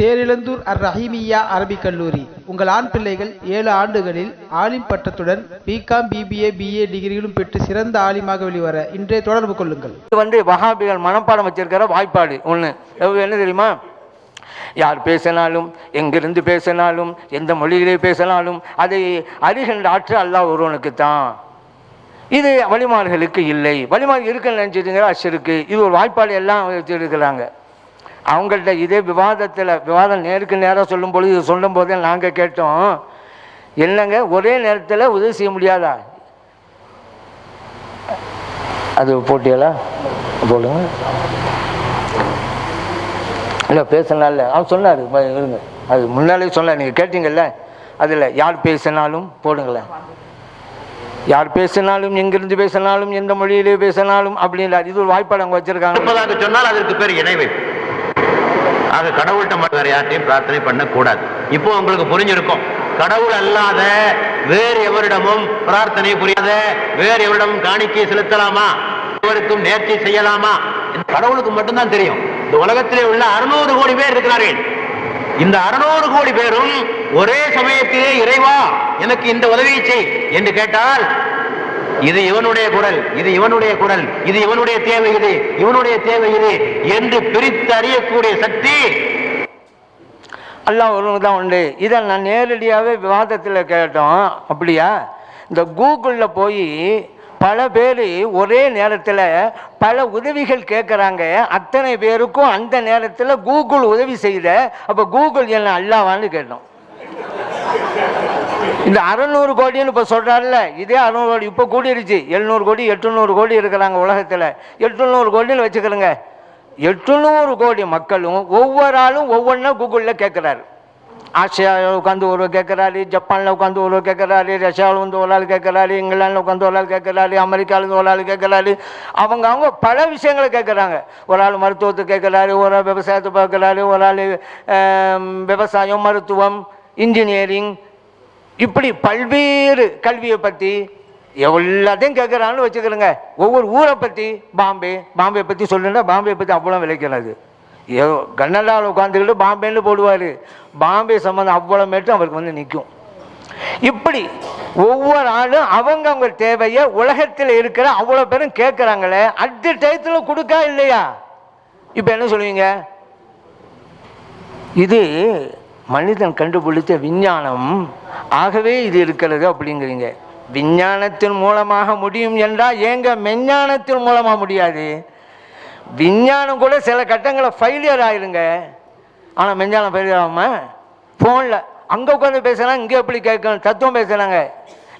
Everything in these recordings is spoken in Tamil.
தேரிழந்தூர் அர் ரஹீமியா அரபிக் கல்லூரி. உங்கள் ஆண் பிள்ளைகள் ஏழு ஆண்டுகளில் ஆலிம் பட்டத்துடன் பிகாம் பிபிஏ பிஏ டிகிரிகளும் பெற்று சிறந்த ஆலிமாக வெளிவர இன்றைய தொடர்பு கொள்ளுங்கள். இது வந்து வகாபிகள் மனப்பாடம் வச்சிருக்கிற வாய்ப்பாடு. ஒன்று என்ன தெரியுமா? யார் பேசினாலும் எங்கிருந்து பேசினாலும் எந்த மொழியிலே பேசினாலும் அதை அறிகின்ற ஆற்று அல்லாஹ் ஒருவனுக்கு தான் இது வழிமார்களுக்கு இல்லை. வழிமாறு இருக்குன்னு நினச்சிட்டுங்கிற அச்சருக்கு இது ஒரு வாய்ப்பாடு எல்லாம் வச்சுருக்கிறாங்க. அவங்கள்ட்ட இதே விவாதத்தில் விவாதம் நேருக்கு நேராக சொல்லும் பொழுது இது சொல்லும் போதே நாங்கள் கேட்டோம் என்னங்க ஒரே நேரத்தில் உதவி செய்ய முடியாதா? அது போட்டியலா? போடுங்க. இல்லை பேசினால அவன் சொன்னார் இருங்க. அது முன்னாலே சொன்னார் நீங்கள் கேட்டீங்கல்ல? அதில் யார் பேசினாலும் போடுங்களேன். யார் பேசினாலும் எங்கிருந்து பேசினாலும் எந்த மொழியிலே பேசினாலும் அப்படின்றார். இது ஒரு வாய்ப்பாடு அவங்க வச்சிருக்காங்க. சொன்னால் அதற்கு பேர் இணைவை. ஆக கடவுள்கிட்ட மட்டும் வேற யார்ட்டையும் பிரார்த்தனை பண்ணக்கூடாது. இப்போ உங்களுக்கு புரிஞ்சிருக்கும். கடவுள் அல்லாத வேறு எவரிடமும் பிரார்த்தனை புரியாத வேறு எவரிடமும் காணிக்கை செலுத்தலாமா? எவருக்கும் நேர்ச்சி செய்யலாமா? கடவுளுக்கு மட்டும்தான் தெரியும். இந்த உலகத்திலே உள்ள அறுநூறு கோடி பேர் இருக்கிறார்கள். இந்த அறுநூறு கோடி பேரும் ஒரே சமயத்திலே இறைவா எனக்கு இந்த உதவியை செய் என்று கேட்டால் இது இவனுடைய குரல் இது இவனுடைய குரல் இது இவனுடைய தேவை இது இவனுடைய தேவை இது என்று பிரித்து அறியக்கூடிய சக்தி. எல்லாம் ஒருவங்க தான் உண்டு. இதை நான் நேரடியாகவே விவாதத்தில் கேட்டோம். அப்படியா? இந்த கூகுளில் போய் பல பேர் ஒரே நேரத்தில் பல உதவிகள் கேட்குறாங்க அத்தனை பேருக்கும் அந்த நேரத்தில் கூகுள் உதவி செய்த அப்போ கூகுள் என்ன அல்லாவான்னு கேட்டோம். இந்த அறநூறு கோடின்னு இப்போ சொல்கிறாருல்ல இதே அறநூறு கோடி இப்போ கூடிருச்சு. எழுநூறு கோடி எட்டுநூறு கோடி இருக்கிறாங்க உலகத்தில். எட்டுநூறு கோடின்னு வச்சுக்கிறோங்க எட்டுநூறு கோடி மக்களும் ஒவ்வொரு ஆளும் ஒவ்வொன்றா கூகுளில் கேட்குறாரு ஆசியாவில் உட்காந்து ஒரு கேட்குறாரு ஜப்பானில் உட்காந்து ஒரு கேட்குறாரு ரஷ்யாவில் வந்து ஒரு ஆள் கேட்குறாரு இங்கிலாந்தில் உட்காந்து ஒரு ஆள் கேட்குறாரு அமெரிக்காவில் ஒரு ஆள் கேட்குறாரு அவங்க அவங்க பல விஷயங்களை கேட்குறாங்க ஒரு ஆள் மருத்துவத்தை கேட்குறாரு ஒரு ஆள் விவசாயத்தை பார்க்குறாரு ஒரு ஆள் விவசாயம் மருத்துவம் இன்ஜினியரிங் இப்படி பல்வேறு கல்வியை பற்றி எல்லாத்தையும் கேட்குறான்னு வச்சுக்கிறேங்க ஒவ்வொரு ஊரை பற்றி பாம்பே பாம்பே பற்றி சொல்லுன்னா பாம்பே பற்றி அவ்வளோ விளைக்கிறது ஏ கன்னடாவில் உட்காந்துக்கிட்டு பாம்பேன்னு போடுவார். பாம்பே சம்மந்தம் அவ்வளோ மேட்டும் அவருக்கு வந்து நிற்கும் இப்படி ஒவ்வொரு ஆளும் அவங்க அவங்க தேவையை உலகத்தில் இருக்கிற அவ்வளோ பேரும் கேட்குறாங்களே அட் டயத்தில் கொடுக்கா இல்லையா? இப்போ என்ன சொல்லுவீங்க? இது மனிதன் கண்டுபிடித்த விஞ்ஞானம் ஆகவே இது இருக்கிறது அப்படிங்கிறீங்க. விஞ்ஞானத்தின் மூலமாக முடியும் என்றால் ஏங்க மெஞ்ஞானத்தின் மூலமாக முடியாது? விஞ்ஞானம் கூட சில கட்டங்களை ஃபெயிலியர் ஆயிருங்க. ஆனால் மெஞ்ஞானம் ஃபெயிலியர் ஆகாமல் ஃபோனில் அங்கே உட்காந்து பேசுகிறாங்க இங்கே எப்படி கேட்கணும்? தத்துவம் பேசுகிறாங்க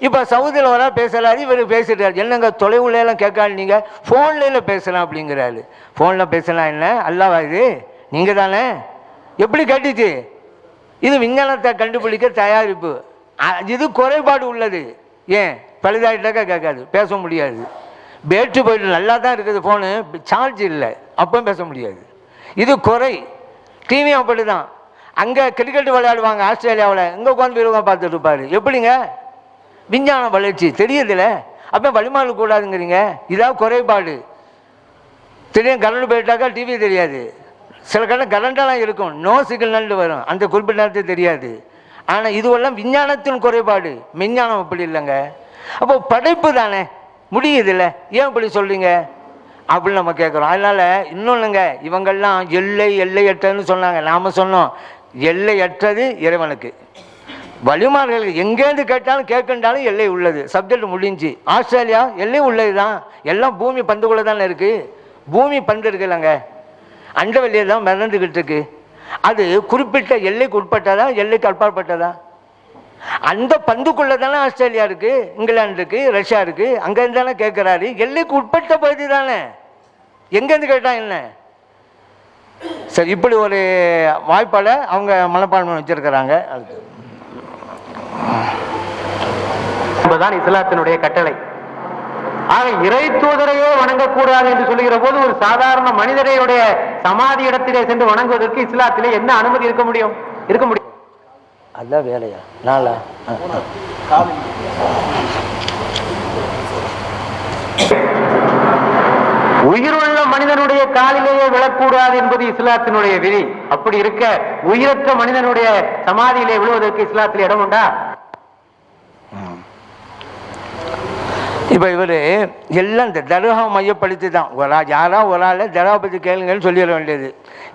இப்போ சவுதியில் வர பேசலாரு பேசுகிறாரு இவர் பேசிட்டாரு. என்னங்க தொலைவுல கேட்காது நீங்கள் ஃபோன்ல பேசலாம் அப்படிங்கிறாரு. ஃபோனில் பேசலாம் என்ன? அல்லவா இது? நீங்கள் தானே எப்படி கேட்டுச்சு? இது விஞ்ஞானத்தை கண்டுபிடிக்க தயாரிப்பு. இது குறைபாடு உள்ளது. ஏன்? பழுதாயிட்டாக்கா கேட்காது. பேச முடியாது. பேட்ரி போயிட்டு நல்லா தான் இருக்குது ஃபோனு சார்ஜ் இல்லை. அப்பவும் பேச முடியாது. இது குறை. டிவியும் அப்படி தான். அங்கே கிரிக்கெட் விளையாடுவாங்க ஆஸ்திரேலியாவில். இங்கே உட்காந்து போயிருவாங்க பார்த்துட்டு இருப்பாரு. எப்படிங்க? விஞ்ஞான வளர்ச்சி. தெரியுதுல்ல? அப்போ வழிமாறு கூடாதுங்கிறீங்க இதான் குறைபாடு. திடீர்னு கரண்ட் போயிட்டாக்கா டிவி தெரியாது. சில கடன் கரண்டெல்லாம் இருக்கும். நோ சிக்னல்னு வரும். அந்த குறிப்பிட்ட நேரத்துக்கு தெரியாது. ஆனால் இதுவெல்லாம் விஞ்ஞானத்தின் குறைபாடு. விஞ்ஞானம் அப்படி இல்லைங்க. அப்போ படைப்பு தானே. முடியுதுல்ல. ஏன் இப்படி சொல்கிறீங்க அப்படின்னு நம்ம கேட்குறோம் அதனால் இன்னொன்றுங்க இவங்கெல்லாம் எல்லை எல்லையற்றதுன்னு சொன்னாங்க. நாம் சொன்னோம். எல்லையற்றது இறைவனுக்கு. வழிமார்கள் எங்கேருந்து கேட்டாலும் கேட்கண்டாலும் எல்லை உள்ளது. சப்ஜெக்ட் முடிஞ்சு. ஆஸ்திரேலியா எல்லை உள்ளது தான் எல்லாம் பூமி பந்துக்குள்ளே தானே இருக்குது பூமி பந்து இருக்குல்லங்க அண்டவெளியில் தான் மிதந்துக்கிட்டு இருக்கு அது குறிப்பிட்ட எல்லைக்கு உட்பட்டதா எல்லைக்கு அப்பாற்பட்டதா? அந்த பந்துக்குள்ளே தானே ஆஸ்திரேலியா இருக்கு இங்கிலாந்து இருக்கு ரஷ்யா இருக்கு. அங்கேருந்து தானே கேட்குறாரு எல்லைக்கு உட்பட்ட பகுதி தானே? எங்கேருந்து கேட்டால் என்ன? சரி இப்படி ஒரு வாய்ப்பால் அவங்க மனப்பான்மை வச்சிருக்கிறாங்க. அதுக்கு இஸ்லாத்தினுடைய கட்டளை. ஆக இறை தூதரையே வணங்கக்கூடாது என்று சொல்லுகிற போது ஒரு சாதாரண மனிதரையுடைய சமாதி இடத்திலே சென்று வணங்குவதற்கு இஸ்லாத்திலே என்ன அனுமதி இருக்க முடியும்? இருக்க முடியும். அதான் வேலையா? நாளா. உயிருள்ள மனிதனுடைய காலிலேயே விழக்கூடாது என்பது இஸ்லாத்தினுடைய விதி. அப்படி இருக்க உயிரற்ற மனிதனுடைய சமாதியிலே விழுவதற்கு இஸ்லாத்தில் இடம் உண்டா? இப்போ இவர் எல்லாம் இந்த தர்கா மையப்படுத்தி தான் ஒரு ஆள் யாரா ஒரு ஆள் தர்கா பற்றி கேளுங்கன்னு சொல்லிட வேண்டியது.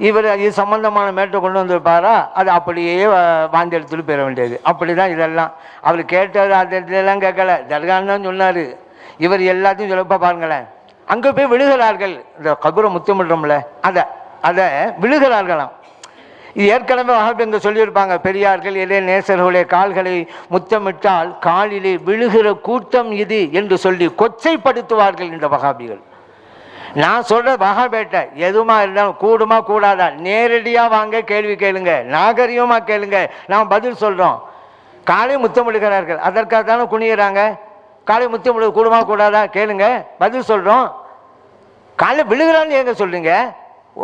இவர் இது சம்மந்தமான மேட்டை கொண்டு வந்திருப்பாரா? அது அப்படியே வாந்தி எடுத்துட்டு போயிட வேண்டியது. அப்படி தான் இதெல்லாம். அவர் கேட்டார் அது இதெல்லாம் கேட்கல. தர்கான்னு தான் சொன்னார். இவர் எல்லாத்தையும் சொல்லப்பா பாருங்களேன். அங்கே போய் விழுகிறார்கள். இந்த கபூரை முத்தமிடுறோம்ல. அதை அதை விழுகிறார்களாம். இது ஏற்கனவே வகாபிங்க சொல்லியிருப்பாங்க பெரியார்கள் இளைய நேசர்களுடைய கால்களை முத்தமிட்டால் காலிலே விழுகிற கூட்டம் இது என்று சொல்லி கொச்சைப்படுத்துவார்கள் இந்த வகாபிகள். நான் சொல்கிற வகாபேட்டை எதுமா இருந்தாலும் கூடுமா கூடாதா? நேரடியாக வாங்க கேள்வி கேளுங்க. நாகரிகமாக கேளுங்க. நாம் பதில் சொல்கிறோம் காலை முத்தமிடுகிறார்கள். அதற்காக தானே குனிகிறாங்க காலை முத்தமிடு கூடுமா கூடாதா? கேளுங்க. பதில் சொல்கிறோம் காலை விழுகிறான்னு எங்க சொல்கிறீங்க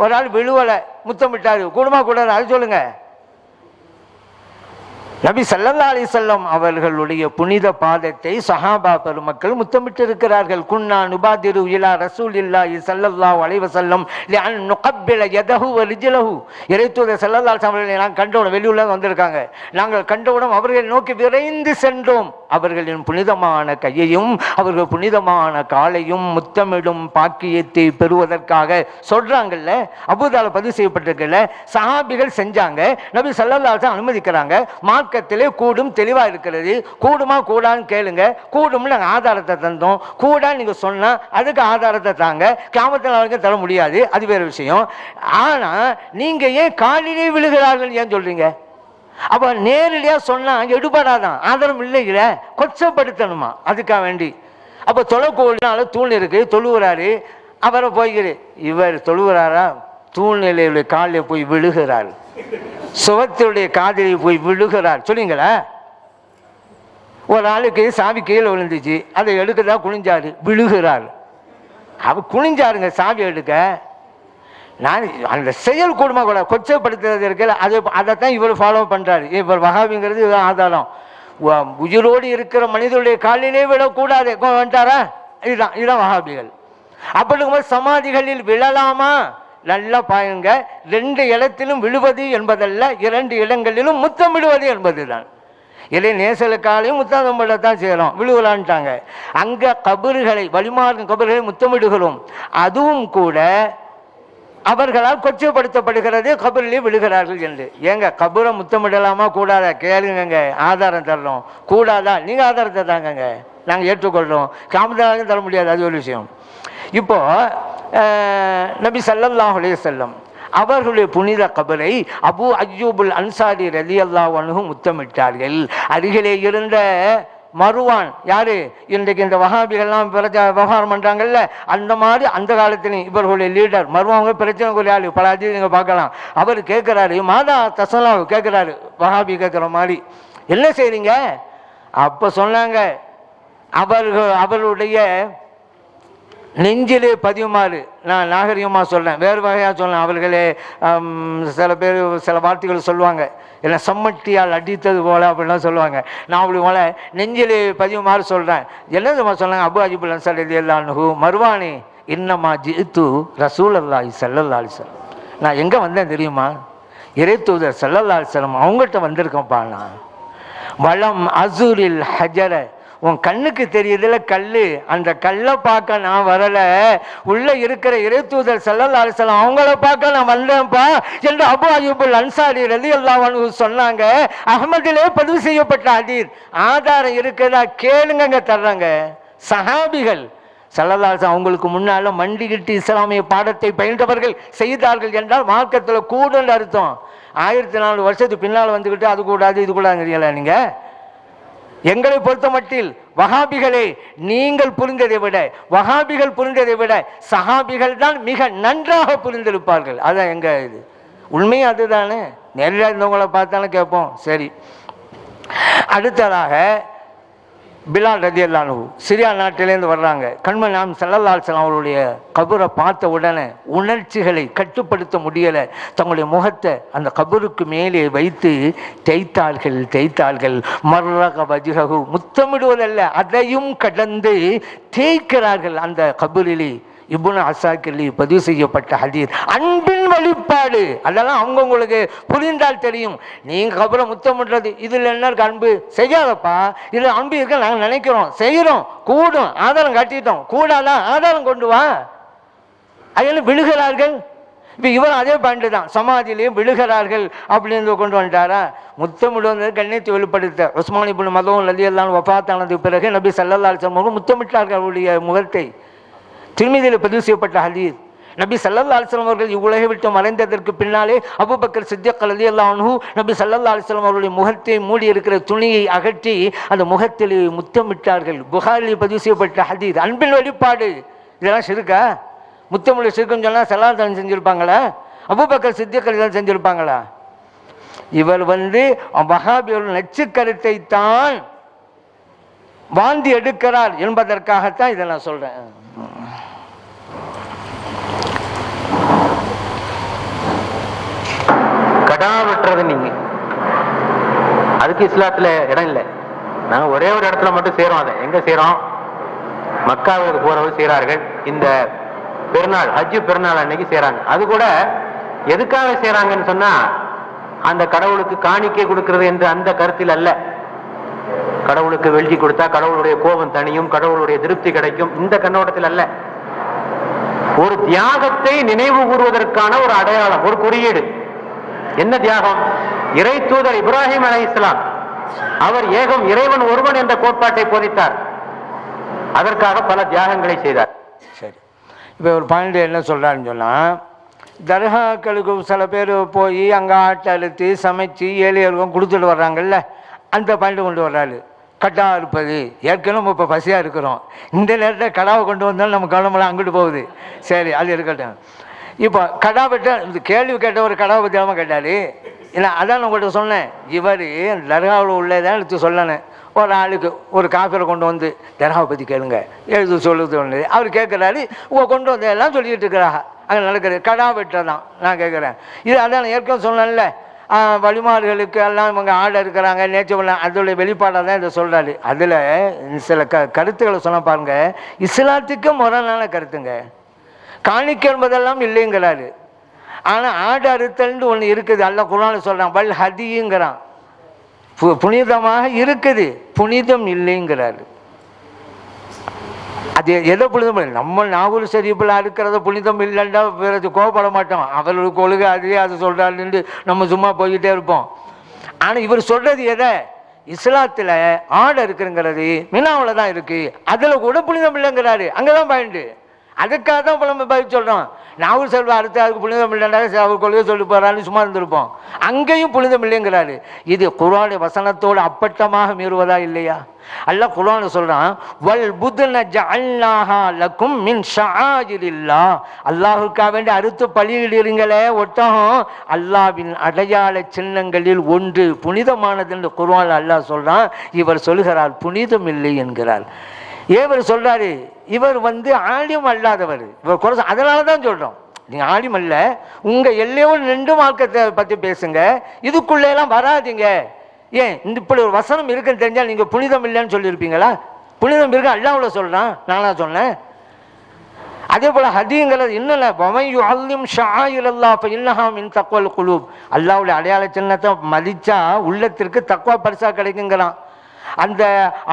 ஒரு ஆள் விழுவலை முத்தமிட்டாரு. கூடுமா கூடாது அது சொல்லுங்கள் நபி சல்லல்லா அலைஹி அவர்களுடைய புனித பாதத்தை சஹாபா பெருமக்கள் முத்தமிட்டு இருக்கிறார்கள் குன்னா நுபாதிரு இலா இல்லா ஸல்லல்லாஹு அலைஹி வஸல்லம் லிஅன் நுகப்பில எதகு வ ரிஜ்லஹு. சல்லல்லா ஸல்லல்லாஹு நாங்கள் கண்டவுடன் வெளியூர்ல வந்திருக்காங்க. நாங்கள் கண்டவுடன் அவர்களை நோக்கி விரைந்து சென்றோம். அவர்களின் புனிதமான கையையும் அவர்கள் புனிதமான காலையும் முத்தமிடும் பாக்கியத்தை பெறுவதற்காக சொல்கிறாங்கல்ல அபுதால பதிவு செய்யப்பட்டிருக்கல சஹாபிகள் செஞ்சாங்க. நபி சல்லல்லா அனுமதிக்கிறாங்க. மார்க் பக்கத்திலே கூடும் தெளிவாக இருக்கிறது. கூடுமா கூடான்னு கேளுங்க. கூடும்னு நாங்கள் ஆதாரத்தை தந்தோம். கூடான்னு நீங்கள் சொன்னால் அதுக்கு ஆதாரத்தை தாங்க. கிராமத்தில் வரைக்கும் தர முடியாது. அது வேறு விஷயம். ஆனால் நீங்கள் ஏன் காலிலே விழுகிறார்கள் ஏன் சொல்கிறீங்க அப்போ நேரடியாக சொன்னால் எடுபடாதான். ஆதாரம் இல்லைங்கிற கொச்சப்படுத்தணுமா? அதுக்காக வேண்டி. அப்போ தொலைக்கோள்னால தூண் இருக்கு. தொழுகிறாரு அவரை போய்கிறு இவர் தொழுகிறாரா தூழ்நிலையுடைய காலில் போய் விழுகிறார். சுவத்துடைய காதில் போய் விழுகிறார். சொல்லிங்களா. ஒரு ஆளுக்கு சாவி கீழே விழுந்துச்சு. அதை எடுக்கதா குனிஞ்சாரு. விழுகிறார். அவர் குனிஞ்சாருங்க சாவி எடுக்க. நான் அந்த செயல் கூடுமா கூட கொச்சப்படுத்துறது இருக்குல்ல அது அதைத்தான் இவர் ஃபாலோ பண்ணுறாரு இவர் வகாபிங்கிறது இதுதான் ஆதாரம். உயிரோடு இருக்கிற மனிதனுடைய காலிலே விழக்கூடாது. வந்துட்டாரா? இதுதான் இதுதான் வகாபிகள். அப்படி இருக்கும்போது சமாதிகளில் விழலாமா? நல்லா பாருங்க. ரெண்டு இடத்திலும் விழுவது என்பதல்ல இரண்டு இடங்களிலும் முத்தமிடுவது என்பதுதான். இலை நேசலுக்காலையும் முத்தம் தான் செய்யறோம். விழுவலான்ட்டாங்க அங்க கபறுகளை வழிமாறும் கபறுகளை முத்தமிடுகிறோம். அதுவும் கூட அவர்களால் கொச்சைப்படுத்தப்படுகிறது கபரிலே விழுகிறார்கள் என்று. ஏங்க கபரை முத்தமிடலாமா? கூடாதா? கேளுங்கங்க. ஆதாரம் தரணும். கூடாதா? நீங்க ஆதாரத்தை தாங்கங்க. நாங்கள் ஏற்றுக்கொள்றோம். காமதாரம் தர முடியாது. அது ஒரு விஷயம். இப்போ நபி ஸல்லல்லாஹு அலைஹி வஸல்லம் அவர்களுடைய புனித கபரை அபு அய்யூபுல் அன்சாரி ரலி அன்ஹு முத்தமிட்டார்கள். அருகிலே இருந்த மருவான் யாரு? இன்றைக்கு இந்த வகாபிகள்லாம் பிரச்ச விவகாரம் பண்றாங்கல்ல அந்த மாதிரி அந்த காலத்திலையும் இவர்களுடைய லீடர் மறுவாங்க பிரச்சனைக்குரிய ஆளு பல அஜி பார்க்கலாம். அவர் கேட்கிறாரு மாதா தசலா கேட்கிறாரு வகாபி கேட்குற மாதிரி. என்ன செய்றீங்க? அப்ப சொன்னாங்க அவர்கள் அவருடைய நெஞ்சிலே பதியுமாறு நான் நாகரிகமாக சொல்கிறேன் வேறு வகையாக சொல்கிறேன் அவர்களே சில பேர் சில வார்த்தைகள் சொல்லுவாங்க. என்ன சம்மட்டியால் அடித்தது போல அப்படிலாம் சொல்லுவாங்க. நான் அப்படி போல நெஞ்சிலே பதியுமாறு சொல்கிறேன் என்ன சொன்னாங்க அபு அஜிபுல் அன்சார் எல்லான்னு மருவானி இன்னமா ஜித்து ரசூல் அல்லாஹி சல்லல்லா அலிசல்லம் நான் எங்கே வந்தேன் தெரியுமா? இறை தூதர் சல்லல்லா அலிசல்லம் அவங்ககிட்ட வந்திருக்கேன்ப்பா நான். வளம் அசூரில் ஹஜரை உன் கண்ணுக்கு தெரியுதுல கல் அந்த கல்லை பார்க்க நான் வரலை. உள்ளே இருக்கிற இறைத்தூதர் செல்லல் அரசலம் அவங்கள பார்க்க நான் வந்தேன்ப்பா என்று அபு அயூபுல் அன்சாரி ரதி அல்லாஹ் சொன்னாங்க. அகமதிலே பதிவு செய்யப்பட்ட அதீர் ஆதாரம் இருக்குதா கேளுங்கங்க தர்றாங்க. சஹாபிகள் சல்லதாசன் அவங்களுக்கு முன்னால மண்டிகிட்டு இஸ்லாமிய பாடத்தை பயின்றவர்கள் செய்தார்கள் என்றால் மார்க்கத்தில் கூடுன்னு அர்த்தம். ஆயிரத்தி நாலு வருஷத்துக்கு பின்னால் வந்துக்கிட்டு அது கூடாது இது கூடாதுங்கிறீங்களா நீங்கள் எங்களை பொறுத்த மட்டில் வகாபிகளே நீங்கள் புரிந்ததை விட வகாபிகள் புரிந்ததை விட சஹாபிகள் தான் மிக நன்றாக புரிந்திருப்பார்கள். அதான் எங்க இது? உண்மையும் அதுதானே? நேரில் இருந்தவங்கள பார்த்தாலும் கேட்போம். சரி. அடுத்ததாக பிலால் ரதி அல்லானு சிரியா நாட்டிலேருந்து வர்றாங்க. கண்மன் நாம் செல்லல்லால் அவருடைய கபரை பார்த்த உடனே உணர்ச்சிகளை கட்டுப்படுத்த முடியலை. தங்களுடைய முகத்தை அந்த கபருக்கு மேலே வைத்து தேய்த்தார்கள் தேய்த்தார்கள். மர்ரக வஜுககு முத்தமிடுவதல்ல அதையும் கடந்து தேய்க்கிறார்கள் அந்த கபரிலே. இப்னு அசாக்கிலி பதிவு செய்யப்பட்ட ஹதீர் அன்பின் வெளிப்பாடு அதெல்லாம் அவங்கவுங்களுக்கு புரிந்தால் தெரியும். நீங்க அப்புறம் முத்தமிடுறது இதில் என்ன இருக்கு அன்பு? செய்யாதப்பா. இதில் அன்பு இருக்க நாங்கள் நினைக்கிறோம். செய்கிறோம் கூடும். ஆதாரம் காட்டிட்டோம். கூடாதான் ஆதாரம் கொண்டு வா. அதில் விழுகிறார்கள். இப்போ இவர் அதே பாயிண்ட் தான். சமாதியிலையும் விழுகிறார்கள் அப்படின்னு கொண்டு வந்துட்டாரா? முத்தமிடுவது கண்ணியத்தை வெளிப்படுத்த. உஸ்மானி இப்னு மதம் நதி எல்லாம் வஃபாத்தானதுக்கு பிறகு நபி சல்லல்லா அலிஸ்லாம் முத்தமிட்டார்கள் அவருடைய முகத்தை. திருமதியில் பதிவு செய்யப்பட்ட ஹதீஸ். நபி சல்லல்லா அலிஸ்லாம் அவர்கள் இவ்வுலகை விட்டு மறைந்ததற்கு பின்னாலே அபுபக்கர் சித்தியக் ரலி அல்லாஹு நபி சல்லல்லா அலிஸ்லாம் அவருடைய முகத்தை மூடி இருக்கிற துணியை அகற்றி அந்த முகத்தில் முத்தமிட்டார்கள். புகாரில் பதிவு செய்யப்பட்ட ஹதீஸ். அன்பின் வெளிப்பாடு. இதெல்லாம் சிறுக்கா முத்தமிழ் சிறுக்குன்னு சொன்னால் சலாத்தன் செஞ்சுருப்பாங்களா? அபுபக்கர் சித்திக் தான் செஞ்சுருப்பாங்களா? இவர் வந்து மகாபியோட நச்சுக்கருத்தை தான் வாந்தி எடுக்கிறார் என்பதற்காகத்தான் இதை நான் சொல்கிறேன் கடா வெட்டுறது நீங்க. அதுக்கு இஸ்லாத்துல இடம் இல்லை. நாங்க ஒரே ஒரு இடத்துல மட்டும் சேரும் அதை. எங்க சேரும்? மக்காவுக்கு போறவர் செய்கிறார்கள் இந்த பெருநாள் ஹஜ்ஜு பெருநாள் அன்னைக்கு செய்றாங்க அது கூட எதுக்காக செய்யறாங்கன்னு சொன்னா அந்த கடவுளுக்கு காணிக்கை கொடுக்கிறது என்று அந்த கருத்தில் அல்ல. கடவுளுக்கு வெள்ளி கொடுத்தா கடவுளுடைய கோபம் தனியும் கடவுளுடைய திருப்தி கிடைக்கும். இந்த கண்ணோட்டத்தில் அல்ல. ஒரு தியாகத்தை நினைவு கூறுவதற்கான ஒரு அடையாளம் ஒரு குறியீடு. என்ன தியாகம்? இறை தூதர் இப்ராஹிம் அலை இஸ்லாம் அவர் ஏகம் இறைவன் ஒருவன் என்ற கோட்பாட்டை போதித்தார். அதற்காக பல தியாகங்களை செய்தார். சரி. இப்போ ஒரு பாயிண்ட் என்ன சொல்கிறாருன்னு சொன்னால் தர்காக்களுக்கு சில பேர் போய் அங்கே ஆட்டை அழுத்தி சமைச்சு ஏழைகளுக்கும் கொடுத்துட்டு வர்றாங்கல்ல அந்த பாயிண்ட் கொண்டு வர்றாரு. கட்டாக இருப்பது. ஏற்கனவே நம்ம இப்போ பசியாக இருக்கிறோம். இந்த நேரத்தில் கடாவை கொண்டு வந்தாலும் நம்ம கவனமெல்லாம் அங்கிட்டு போகுது. சரி அது இருக்கட்டும். இப்போ கடா இந்த கேள்வி கேட்ட ஒரு கடாவை பற்றி கேட்டாரு. இல்லை அதான் உங்கள்கிட்ட சொன்னேன். இவர் தர்காவில் உள்ளதான் எடுத்து சொல்லணும். ஒரு ஆளுக்கு ஒரு காஃபியில் கொண்டு வந்து தர்காவை பற்றி கேளுங்க. எழுது சொல்லுது ஒன்று அவர் கேட்குறாரு உங்க கொண்டு வந்து எல்லாம் சொல்லிட்டு இருக்கிறாங்க. அங்கே நடக்கிறது கடா வெட்டதான் நான் கேட்குறேன் இது அதான் நான் ஏற்கனவே சொன்னேன்ல. வழிமாறுகளுக்கு எல்லாம் இவங்க ஆட இருக்கிறாங்க நேச்சர் அதோடைய வெளிப்பாடாக தான் இதை சொல்கிறாரு அதில் சில க கருத்துக்களை சொன்ன பாருங்க. இஸ்லாத்துக்கு முரணான கருத்துங்க. காணிக்க என்பதெல்லாம் இல்லைங்கிறாரு. ஆனால் ஆடு அறுத்தல்னு ஒன்று இருக்குது. அல்ல குரான் சொல்கிறான் வல் ஹதிங்கிறான். பு- புனிதமாக இருக்குது. புனிதம் இல்லைங்கிறாரு. அது எதை புனிதம் இல்லை. நம்ம நாகூர் ஷரீஃபில் இருக்கிறத புனிதம் இல்லைன்னா பிறகு கோவப்பட மாட்டோம். அவர்களுக்கு ஒழுங்கு அதுவே அதை சொல்கிறாருன்னு நம்ம சும்மா போய்கிட்டே இருப்போம். ஆனால் இவர் சொல்கிறது எதை? இஸ்லாத்தில் ஆடு இருக்குங்கிறது மினாவில் தான் இருக்குது அதில் கூட புனிதம் இல்லைங்கிறாரு. அங்கே தான் பாயிண்ட்டு அதுக்காக தான் இப்போ நம்ம பதில் சொல்கிறோம் நாகூர் செல்வா அடுத்து அதுக்கு புனிதம் இல்லைன்னா அவர் கொள்கை சொல்லி போகிறான்னு சும்மா இருந்திருப்போம். அங்கேயும் புனிதம் இல்லைங்கிறாரு இது குர்ஆனுடைய வசனத்தோடு அப்பட்டமாக மீறுவதா இல்லையா? அல்ல குரான் சொல்கிறான் வல் புதுன ஜஅல்நாஹா லக்கும் மின் ஷாஜிரில்லா அல்லாஹ்வுக்காக வேண்டி அறுத்து பலியிடுறீங்களே ஒட்டகம். அல்லாஹ்வின் அடையாள சின்னங்களில் ஒன்று புனிதமானது என்று குர்ஆன் அல்லாஹ் சொல்கிறான் இவர் சொல்கிறார் புனிதம் இல்லை என்கிறார். ஏவர் சொல்கிறாரு இவர் வந்து ஆடியம் அல்லாதவர். இவர் குறை அதனால தான் சொல்கிறோம் நீங்கள் ஆடியம் அல்ல உங்கள் எல்லையோடு நின்று மார்க்கத்தை பற்றி பேசுங்க. இதுக்குள்ளேலாம் வராதிங்க. வராதீங்க ஏன்? இந்த இப்படி ஒரு வசனம் இருக்குன்னு தெரிஞ்சால் நீங்கள் புனிதம் இல்லைன்னு சொல்லியிருப்பீங்களா? புனிதம் இருக்கு அல்லாவில் சொல்கிறான் நானா சொன்னேன். அதே போல் ஹதிங்கிறது இன்னும் வமையு அல்லும் ஷாயில் அல்லா இப்போ இன்னஹாம் மின் தக்குவல் குழு அல்லாவுடைய அடையாள சின்னத்தை மதித்தா உள்ளத்திற்கு தக்குவா பரிசா கிடைக்குங்கிறான். அந்த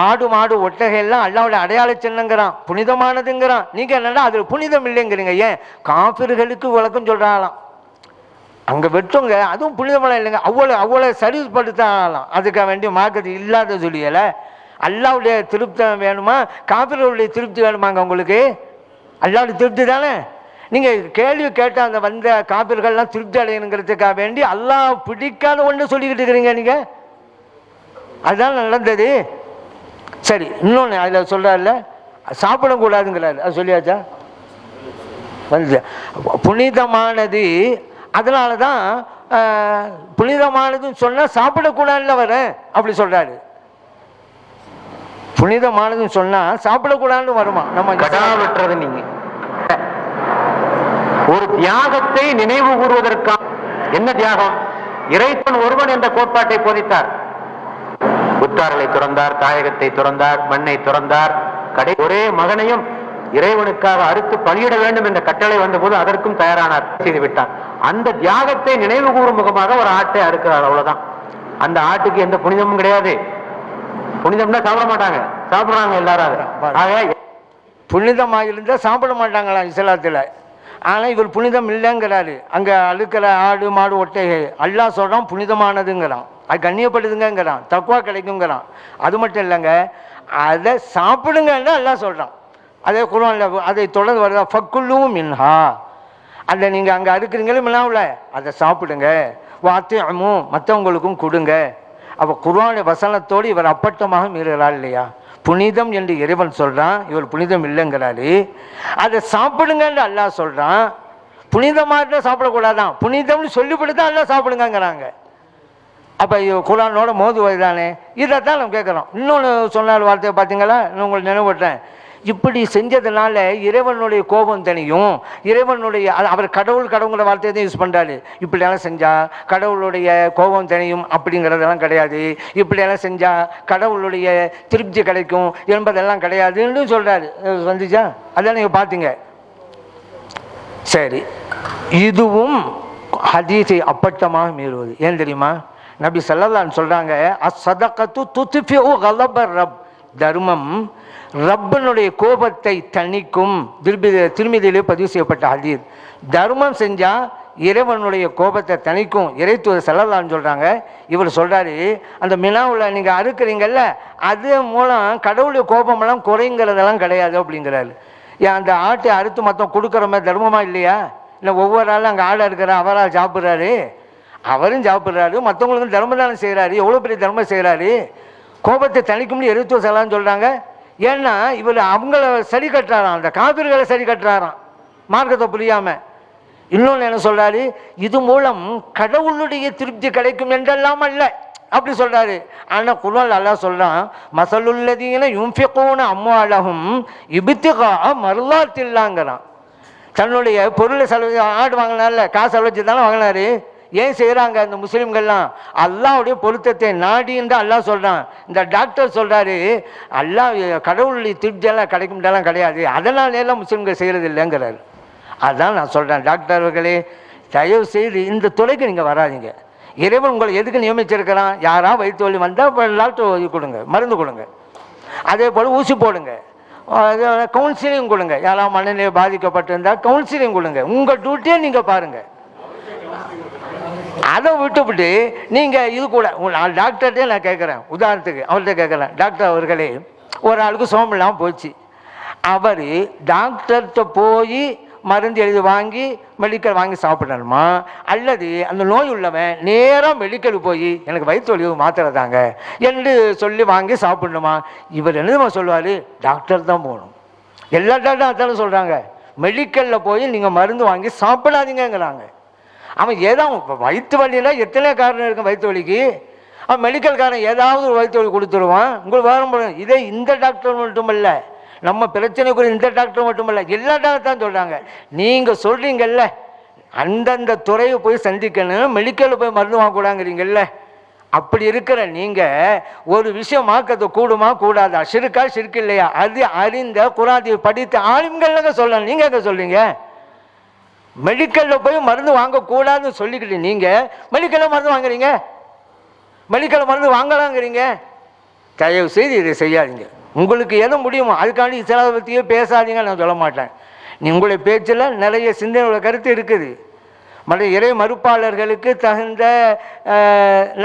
ஆடு மாடு ஒட்டகையெல்லாம் அல்லாவுடைய அடையாள சின்னங்கிறான் புனிதமானதுங்கிறான். நீங்கள் என்னடா அதில் புனிதம் இல்லைங்கிறீங்க? ஏன்? காபிர்களுக்கு விளக்கம் சொல்கிறாங்களாம் அங்கே வெட்டுங்க அதுவும் புனிதமான இல்லைங்க. அவ்வளோ அவ்வளோ சர்வீஸ் படுத்தாலாம் அதுக்காக வேண்டிய மார்க்கெட் இல்லாத சொல்லியலை. அல்லாவுடைய திருப்தி வேணுமா? காபிர்களுடைய திருப்தி வேணுமாங்க உங்களுக்கு? அல்லாவுடைய திருப்தி தானே? நீங்கள் கேள்வி கேட்ட அந்த வந்த காப்பிர்கள்லாம் திருப்தி அடையணுங்கிறதுக்காக வேண்டி அல்லா பிடிக்காத ஒன்று சொல்லிக்கிட்டு இருக்கிறீங்க நீங்கள் அதுதான் நடந்தது. சரி இன்னொன்று அதில் சொல்கிறார்ல சாப்பிடக்கூடாதுங்கிறார். அது சொல்லியாச்சா? வந்து புனிதமானது அதனால தான் புனிதமானதுன்னு சொன்னால் சாப்பிடக்கூடாதுல வரேன் அப்படி சொல்கிறாரு புனிதமானதுன்னு சொன்னால் சாப்பிடக்கூடாதுன்னு வருமா? நம்ம கடா நீங்கள் ஒரு தியாகத்தை நினைவு கூறுவதற்காக என்ன தியாகம்? இறைப்பன் ஒருவன் என்ற கோட்பாட்டை போதித்தார். புத்தார்களை துறந்தார் தாயகத்தை துறந்தார் மண்ணை துறந்தார். கடை ஒரே மகனையும் இறைவனுக்காக அறுத்து பலியிட வேண்டும் என்ற கட்டளை வந்தபோது அதற்கும் தயாரானார். செய்து விட்டார் அந்த தியாகத்தை நினைவு கூறும் முகமாக ஒரு ஆட்டை அறுக்கிறார் அவ்வளவுதான். அந்த ஆட்டுக்கு எந்த புனிதமும் கிடையாது. புனிதம்னா சாப்பிட மாட்டாங்க. சாப்பிடுறாங்க எல்லாரும் ஆக புனிதமாக இருந்தால் சாப்பிட மாட்டாங்களாம் இஸ்லாத்தில். ஆனால் இவர் புனிதம் இல்லைங்கிறாரு. அங்கே அழுக்கிற ஆடு மாடு ஒட்டைகை அல்லாஹ் சொல்கிறான் புனிதமானதுங்கிறான். அது கண்ணியப்படுதுங்கிறான் தக்குவா கிடைக்குங்கிறான் அது மட்டும் இல்லைங்க அதை சாப்பிடுங்கன்னு அல்லாஹ் சொல்கிறான் அதே குரான்ல அதை தொடர்ந்து வருதா? ஃபக்குள்ளும் மின்ஹா. அதை நீங்கள் அங்கே அறுக்கிறீங்களும் மினாவில் அதை சாப்பிடுங்க. வாத்தியமும் மற்றவங்களுக்கும் கொடுங்க. அப்போ குர்ஆனுடைய வசனத்தோடு இவர் அப்பட்டமாக மீறுகிறார் இல்லையா? புனிதம் என்று இறைவன் சொல்கிறான் இவர் புனிதம் இல்லைங்கிறாரு. அதை சாப்பிடுங்கன்னு அல்லாஹ் சொல்கிறான் புனிதமாக இருந்தால் சாப்பிடக்கூடாதான். புனிதம்னு சொல்லிவிட்டு தான் அல்லாஹ் சாப்பிடுங்கங்கிறாங்க. அப்போ குரானோட மோதுவது தானே இதை தான் நம்ம கேட்குறோம். இன்னொன்று சொன்னார் வார்த்தையை பார்த்தீங்களா நான் உங்களுக்கு நினைவுட்டேன் இப்படி செஞ்சதுனால இறைவனுடைய கோபம் தனியும் இறைவனுடைய அவர் கடவுள் கடவுங்கிற வார்த்தையை தான் யூஸ் பண்ணுறாரு இப்படியெல்லாம் செஞ்சால் கடவுளுடைய கோபம் தனியும் அப்படிங்கிறதெல்லாம் கிடையாது. இப்படியெல்லாம் செஞ்சால் கடவுளுடைய திருப்தி கிடைக்கும் என்பதெல்லாம் கிடையாதுன்னு சொல்கிறாரு வந்துச்சா? அதான் நீங்கள் பார்த்தீங்க சரி. இதுவும் ஹதீஸை அப்பட்டமாக மீறுவது. ஏன் தெரியுமா? நபி ஸல்லல்லாஹு சொல்கிறாங்க அசதக்கத்து துத்ஃபிஉ கலபர் ரப். தர்மம் ரப்பனுடைய கோபத்தை தணிக்கும். திருப்பி திருமதியிலே பதிவு செய்யப்பட்ட ஹதீஸ். தர்மம் செஞ்சால் இறைவனுடைய கோபத்தை தணிக்கும். இறைத்துவ செல்லலான்னு சொல்கிறாங்க இவர் சொல்கிறாரு அந்த மினாவில் நீங்கள் அறுக்கிறீங்கல்ல அது மூலம் கடவுளுடைய கோபமெல்லாம் குறைங்கிறதெல்லாம் கிடையாது அப்படிங்கிறாரு. ஏன் அந்த ஆட்டை அறுத்து மொத்தம் கொடுக்குற மாதிரி தர்மமா இல்லையா? இல்லை ஒவ்வொரு ஆளும் அங்கே ஆடை இருக்கிற அவராக சாப்பிட்றாரு? அவரும் சாப்பிட்றாரு மற்றவங்களுக்கும் தர்மதானம் செய்கிறாரு எவ்வளோ பெரிய தர்மம் செய்கிறாரு கோபத்தை தணிக்கும்னு எரித்துவ செல்லான்னு சொல்கிறாங்க ஏன்னா இவர் அவங்கள சரி கட்டுறாராம் அந்த காவிர்களை சரி கட்டுறாராம். மார்க்கத்தை புரியாமல் இன்னொன்று என்ன சொல்கிறாரு இது மூலம் கடவுளுடைய திருப்தி கிடைக்கும் என்றெல்லாம் அல்ல. அப்படி சொல்றாரு. ஆனா குர்ஆன்ல அல்லாஹ் சொல்றான். மசலுல்லதீன யுன்ஃபிகூன இபித்துகா இப்திகா மர்லாத்தில்லாங்கிறான் தன்னுடைய பொருளை செலவு ஆடு வாங்கினார்ல காசு செலவு வச்சு தானே வாங்கினாரு? ஏன் செய்கிறாங்க இந்த முஸ்லீம்கள்லாம்? அல்லாவுடைய பொருத்தத்தை நாடின்னு தான் அல்லாஹ் சொல்கிறான் இந்த டாக்டர் சொல்கிறாரு அல்லாஹ் கடவுள் திருப்தியெல்லாம் கிடைக்கும்டெல்லாம் கிடையாது. அதனாலேலாம் எல்லாம் முஸ்லீம்கள் செய்கிறது இல்லைங்கிறார் அதான் நான் சொல்கிறேன் டாக்டர் அவர்களே தயவு செய்து இந்த துறைக்கு நீங்கள் வராதீங்க. இறைவன் உங்களை எதுக்கு நியமிச்சிருக்கிறான்? யாரா வயிற்று வலி வந்தால் டாக்டர் கொடுங்க மருந்து கொடுங்க. அதே போல் ஊசி போடுங்க. கவுன்சிலிங் கொடுங்க. யாராவது மனநிலை பாதிக்கப்பட்டிருந்தால் கவுன்சிலிங் கொடுங்க. உங்கள் டியூட்டியை நீங்கள் பாருங்கள் அதை விட்டுவிட்டு நீங்கள் இது கூட நான் டாக்டர்கிட்டே நான் கேட்குறேன் உதாரணத்துக்கு அவர்கிட்ட கேட்குறேன் டாக்டர் அவர்களே ஒரு ஆளுக்கு சோம் இல்லாமல் போச்சு. அவர் டாக்டர்கிட்ட போய் மருந்து எழுதி வாங்கி மெடிக்கல் வாங்கி சாப்பிடணுமா? அல்லது அந்த நோய் உள்ளவன் நேராக மெடிக்கலுக்கு போய் எனக்கு வயிற்று வலி மாத்திரை தாங்க. என்று சொல்லி வாங்கி சாப்பிடணுமா? இவர் என்னதுமா சொல்லுவார்? டாக்டர் தான் போகணும். எல்லா டாக்டரும் அதானே சொல்கிறாங்க மெடிக்கலில் போய் நீங்கள் மருந்து வாங்கி சாப்பிடாதீங்கங்கிறாங்க. அவன் ஏதாவது வயிற்று வலியில் எத்தனை காரணம் இருக்கும் வயிற்று வலிக்கு. அவன் மெடிக்கல்காரன் ஏதாவது ஒரு வயிற்று வலி கொடுத்துருவான். உங்களுக்கு வேற முடியும் இதே இந்த டாக்டர் மட்டுமல்ல. நம்ம பிரச்சனைக்குரிய இந்த டாக்டர் மட்டுமல்ல. எல்லா டாக்டர் தான் சொல்கிறாங்க நீங்கள் சொல்கிறீங்கல்ல அந்தந்த துறையை போய் சந்திக்கணும் மெடிக்கலில் போய் மருந்து வாங்கக்கூடாங்கிறீங்கல்ல. அப்படி இருக்கிற நீங்கள் ஒரு விஷயம் மாக்கிறது கூடுமா கூடாதா? சிறுக்கா சிறுக்கு இல்லையா? அது அறிந்த குராதி படித்த ஆளுங்கள்லங்க சொல்லணும். நீங்கள் எங்கே சொல்கிறீங்க மெடிக்கலில் போய் மருந்து வாங்கக்கூடாதுன்னு சொல்லிக்கிட்டு நீங்கள் மெடிக்கலில் மருந்து வாங்குறீங்க? மெடிக்கலில் மருந்து வாங்கலாங்கிறீங்க? தயவு செய்து இதை செய்யாதீங்க. உங்களுக்கு எது முடியுமோ அதுக்காண்டி இஸ்லாத்தை பற்றியே பேசாதீங்க நான் சொல்ல மாட்டேன். நீ உங்களுடைய பேச்சில் நிறைய சிந்தனையோட கருத்து இருக்குது. மற்ற இறை மறுப்பாளர்களுக்கு தகுந்த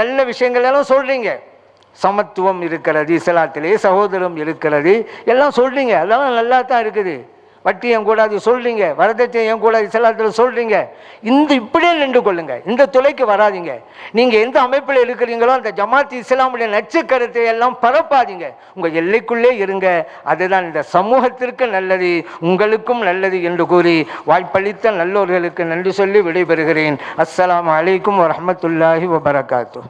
நல்ல விஷயங்கள் எல்லாம் சொல்கிறீங்க சமத்துவம் இருக்கிறது இஸ்லாத்திலே சகோதரம் இருக்கிறது எல்லாம் சொல்கிறீங்க அதெல்லாம் நல்லா தான் இருக்குது. வட்டி என் கூடாது சொல்கிறீங்க வரதட்சணை என் கூடாது இஸ்லாத்தில் சொல்கிறீங்க இந்த இப்படியே நின்று கொள்ளுங்க. இந்த துளைக்கு வராதீங்க. நீங்கள் எந்த அமைப்பில் இருக்கிறீங்களோ அந்த ஜமாத் இஸ்லாமுடைய நச்சு கருத்தை எல்லாம் பரப்பாதீங்க. உங்கள் எல்லைக்குள்ளே இருங்க. அதுதான் இந்த சமூகத்திற்கு நல்லது உங்களுக்கும் நல்லது என்று கூறி வாய்ப்பளித்த நல்லோர்களுக்கு நன்றி சொல்லி விடைபெறுகிறேன். அஸ்லாம் அலைக்கும் வரமத்துல்லாஹி வபரகாத்து